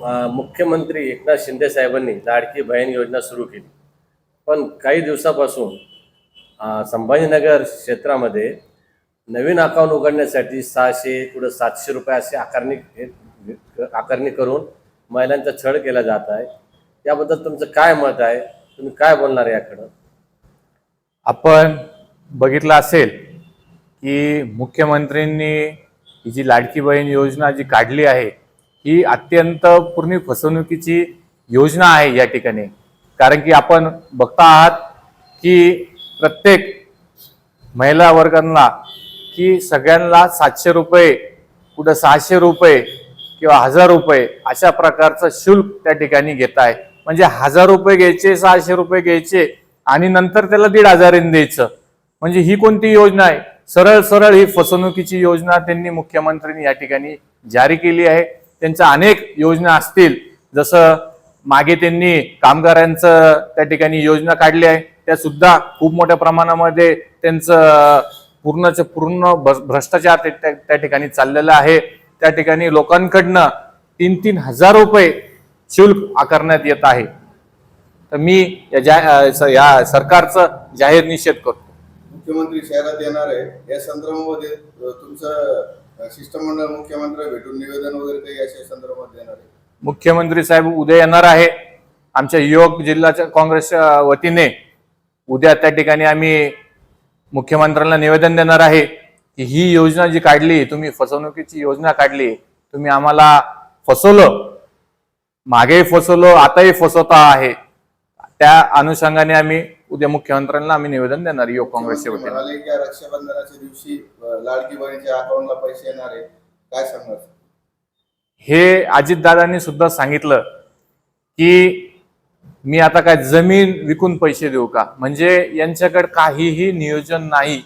मुख्यमंत्री एकनाथ शिंदे साहेबांनी लाडकी बहीण योजना सुरू केली. पण काही दिवसापासून संभाजीनगर क्षेत्रामध्ये नवीन अकाउंट उघडण्यासाठी सहाशे कुठं सातशे रुपये अशी आकारणी आकारणी करून महिलांचा छळ केला जात आहे. याबद्दल तुमचं काय मत आहे? तुम्ही काय बोलणार याकडं? आपण बघितलं असेल की मुख्यमंत्र्यांनी ही जी लाडकी बहीण योजना जी काढली आहे ही अत्यंत पूर्ण फसवणुकीची योजना आहे या ठिकाणी. कारण की आपण बघता आहात की प्रत्येक महिला वर्गांना की सगळ्यांना सातशे रुपये कुठं सहाशे रुपये किंवा हजार रुपये अशा प्रकारचं शुल्क त्या ठिकाणी घेत आहे. म्हणजे हजार रुपये घ्यायचे सहाशे रुपये घ्यायचे आणि नंतर त्याला दीड हजारांनी द्यायचं. म्हणजे ही कोणती योजना आहे? सरळ सरळ ही फसवणुकीची योजना त्यांनी मुख्यमंत्र्यांनी या ठिकाणी जारी केली आहे. त्यांच्या अनेक योजना असतील. जसं मागे त्यांनी कामगारांचं त्या ठिकाणी योजना काढली आहे. त्या सुद्धा खूप मोठ्या प्रमाणामध्ये त्यांचं पूर्णच पूर्ण भ्रष्टाचार ते- त्या त्या ठिकाणी चाललेला आहे. त्या ठिकाणी लोकांकडनं तीन तीन हजार रुपये शुल्क आकारण्यात येत आहे. तर मी या जा स- या सरकारचं जाहीर निषेध करतो. मुख्यमंत्री शहरात येणार आहे. या संदर्भामध्ये तुमचं शिष्टमंडळ मुख्यमंत्री भेटून निवेदन वगैरे काही अशा संदर्भात देणार आहे? मुख्यमंत्री साहेब उद्या येणार आहे. आमच्या युवक जिल्ह्याच्या काँग्रेसच्या वतीने उद्या त्या ठिकाणी आम्ही मुख्यमंत्र्यांना निवेदन देणार आहे की ही योजना जी काढली तुम्ही फसवणुकीची योजना काढली तुम्ही आम्हाला फसवलं. मागेही फसवलं आताही फसवता आहे. त्या अनुषंगाने आम्ही उद्या मुख्यमंत्र्यांना आम्ही निवेदन देणार युवक काँग्रेसच्या मुख्यमंत्री वतीने. म्हणाले की रक्षाबंधनाच्या दिवशी अ, लाडकी बहिणीच्या अकाउंटला पैसे येणार आहे काय सांगणार? हे अजितदादांनी सुद्धा सांगितलं की मी आता काय जमीन विकून पैसे देऊ का? म्हणजे यांच्याकडे काहीही नियोजन नाही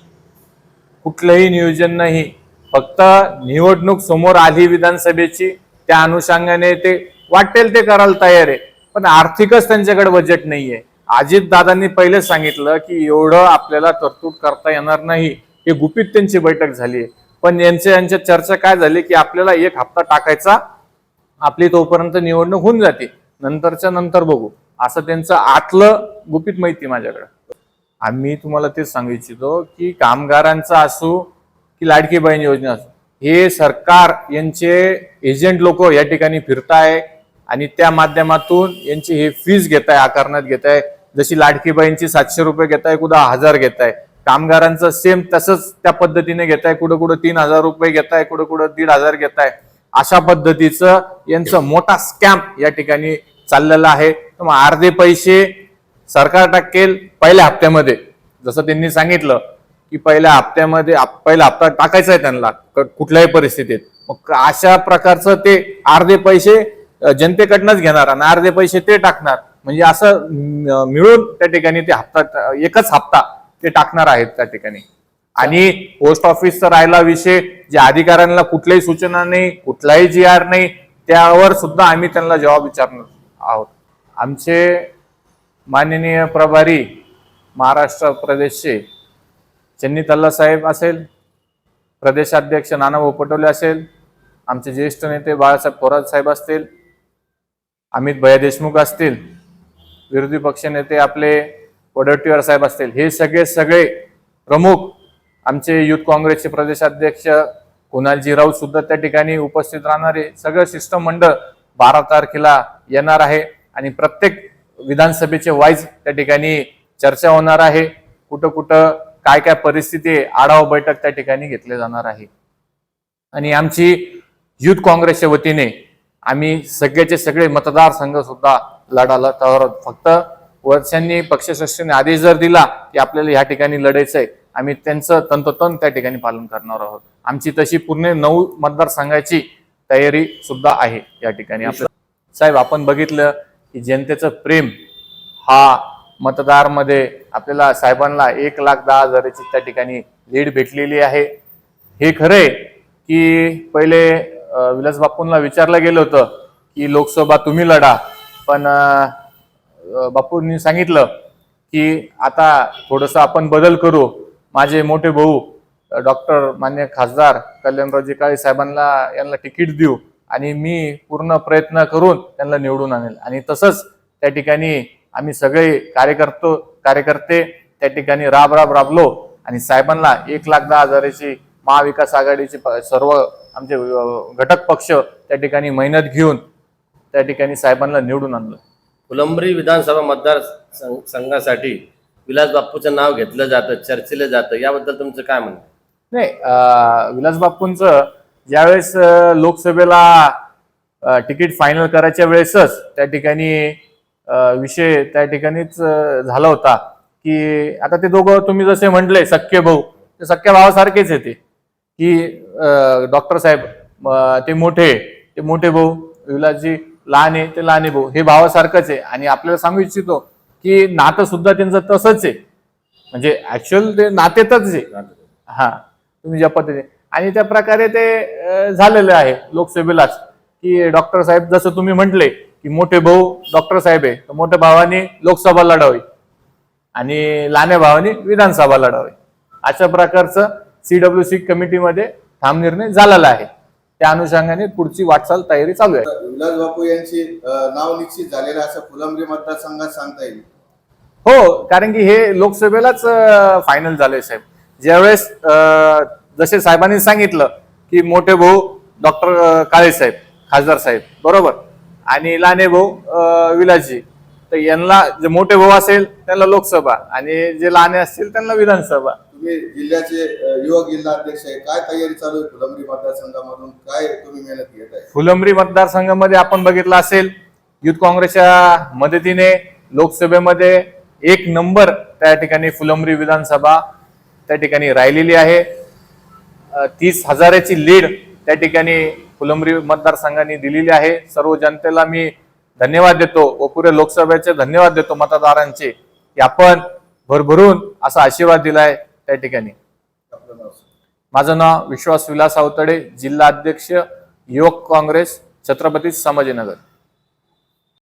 कुठलंही नियोजन नाही. फक्त निवडणूक समोर आली विधानसभेची त्या अनुषंगाने ते वाटेल ते करायला तयार आहे. पण आर्थिकच त्यांच्याकडे बजेट नाहीये. अजितदादांनी पहिलेच सांगितलं की एवढं आपल्याला तरतूद करता येणार नाही. हे गुपित त्यांची बैठक झाली आहे. पण यांच्या यांच्या चर्चा काय झाली की आपल्याला एक हप्ता टाकायचा आपली तोपर्यंत निवडणूक होऊन जाते. नंतरच्या नंतर बघू. असं त्यांचं आतलं गुपित माहिती माझ्याकडे. आम्ही तुम्हाला तेच सांगू इच्छितो की कामगारांचं असो की लाडकी बहीण योजना असो हे सरकार यांचे एजंट लोक या ठिकाणी फिरताय आणि त्या माध्यमातून यांची हे फीज घेत आहे आकारण्यात घेत आहे जशी लाडकीबाईंची सातशे रुपये घेत आहे कुठं हजार घेत आहे कामगारांचं सेम तसंच त्या पद्धतीने घेत आहे कुठं कुठं तीन हजार रुपये घेत आहे कुठं कुठं दीड हजार घेत आहे अशा पद्धतीचं यांचं मोठा स्कॅम या ठिकाणी चाललेला आहे. तर मग अर्धे पैसे सरकार टाकेल पहिल्या हप्त्यामध्ये. जसं त्यांनी सांगितलं की पहिल्या हप्त्यामध्ये आप- पहिला हप्ता टाकायचा आहे त्यांना क- कुठल्याही परिस्थितीत. मग अशा प्रकारचं ते अर्धे पैसे जनतेकडनंच घेणार आणि अर्धे पैसे ते टाकणार. म्हणजे असं मिळून त्या ठिकाणी ते हप्ता एकच हप्ता ते टाकणार आहेत त्या ठिकाणी. आणि पोस्ट ऑफिसचा राहिला विषय जे अधिकाऱ्यांना कुठल्याही सूचना नाही कुठलाही जी आर नाही त्यावर सुद्धा आम्ही त्यांना जवाब विचारणार आहोत. आमचे माननीय प्रभारी महाराष्ट्र प्रदेशचे चन्नी तल्ला साहेब असेल प्रदेशाध्यक्ष नानाभाऊ पटोले असेल आमचे ज्येष्ठ नेते बाळासाहेब थोरात साहेब असतील अमित भया देशमुख असतील विरोधी पक्ष नेते आपले वडट्टीवार साहेब असतील हे सगळे सगळे प्रमुख आमचे युथ काँग्रेसचे प्रदेशाध्यक्ष कुणालजी राऊत सुद्धा त्या ठिकाणी उपस्थित राहणारे सगळं शिष्टमंडळ बारा तारखेला येणार आहे आणि प्रत्येक विधानसभेचे वाईज त्या ठिकाणी चर्चा होणार आहे. कुठं कुठं काय काय परिस्थिती आढावा बैठक त्या ठिकाणी घेतले जाणार आहे. आणि आमची युथ काँग्रेसच्या वतीने आम्ही सगळ्याचे सगळे मतदारसंघ सुद्धा तर आहोत. फक्त वर्षांनी पक्षश्रेष्ठीने आदेश जर दिला की आपल्याला ह्या ठिकाणी लढायचं आहे आम्ही त्यांचं तंतोतंत त्या ठिकाणी पालन करणार आहोत. आमची तशी पूर्ण नऊ मतदारसंघाची तयारी सुद्धा आहे या ठिकाणी. आपलं साहेब आपण बघितलं की जनतेचं प्रेम हा मतदारमध्ये आपल्याला साहेबांना एक लाख दहा हजाराची त्या ठिकाणी लीड भेटलेली आहे. हे खरंय की पहिले विलास बापूंना विचारलं गेलं होतं की लोकसभा तुम्ही लढा. पण बापूंनी सांगितलं की आता थोडंसं आपण बदल करू. माझे मोठे भाऊ डॉक्टर मान्य खासदार कल्याणरावजी काळे साहेबांना यांना तिकीट देऊ आणि मी पूर्ण प्रयत्न करून त्यांना निवडून आणेल. आणि तसंच त्या ठिकाणी आम्ही सगळे कार्यकर्तो कार्यकर्ते त्या ठिकाणी राब राब राबलो आणि साहेबांना एक लाख दहा हजाराची महाविकास आघाडीची प- सर्व आमचे घटक पक्ष त्या ठिकाणी मेहनत घेऊन त्या ठिकाणी साहेबांना निवडून आणलं. फुलंब्री विधानसभा मतदार संघासाठी विलास बाप्पूचं नाव घेतलं जातं चर्चेलं जातं. याबद्दल तुमचं काय म्हणणं? नाही विलास बाप्पूंचं ज्यावेळेस लोकसभेला तिकीट फायनल करायच्या वेळेसच त्या ठिकाणी विषय त्या ठिकाणीच झाला होता की आता ते दोघं तुम्ही जसे म्हटले सख्खे भाऊ ते सख्या भावासारखेच येते की डॉक्टर साहेब ते मोठे ते मोठे भाऊ विलासजी लहान आहे ते लहाने भाऊ हे भावासारखंच आहे. आणि आपल्याला सांगू इच्छितो की नातं सुद्धा त्यांचं तसंच आहे. म्हणजे ऍक्च्युअल ते नातेतच आहे. हा तुम्ही ज्या पद्धतीने. आणि त्या प्रकारे ते झालेलं आहे लोकसभेलाच. की डॉक्टर साहेब जसं तुम्ही म्हटले की मोठे भाऊ डॉक्टर साहेब आहे तर मोठ्या भावाने लोकसभा लढावी. आणि लहान्या भावाने विधानसभा लढावी. अशा प्रकारचं सीडब्ल्यू सी कमिटीमध्ये ठाम निर्णय झालेला आहे. त्या अनुषंगाने पुढची वाटचाल तयारी चालू आहे. विलास बापू यांची नाव निश्चित झालेलं असं फुलंब्री मतदारसंघात सांगता येईल. हो कारण की हे लोकसभेलाच फायनल झालंय साहेब. ज्यावेळेस जसे साहेबांनी सांगितलं की मोठे भाऊ डॉक्टर काळे साहेब खासदार साहेब बरोबर. आणि लहाने भाऊ विलासजी तर यांना जे मोठे भाऊ असेल त्यांना लोकसभा. आणि जे लहाने असतील त्यांना विधानसभा. तुम्ही जिल्ह्याचे युवक जिल्हा अध्यक्ष आहे. काय तयारी चालू आहे फुलंब्री मतदारसंघामधून? काय तुम्ही मेहनत घेत आहे? फुलंब्री मतदारसंघामध्ये आपण बघितलं असेल युथ काँग्रेसच्या मदतीने लोकसभेमध्ये एक नंबर त्या ठिकाणी फुलंब्री विधानसभा त्या ठिकाणी राहिलेली आहे. तीस हजाराची लीड त्या ठिकाणी फुलंब्री मतदारसंघाने दिलेली आहे. सर्व जनतेला मी धन्यवाद देतो. व पुरे लोकसभेचे धन्यवाद देतो मतदारांचे की आपण भरभरून असा आशीर्वाद दिलाय त्या ठिकाणी. माझं नाव विश्वास विलास आवतडे जिल्हा अध्यक्ष युवक काँग्रेस छत्रपती संभाजीनगर.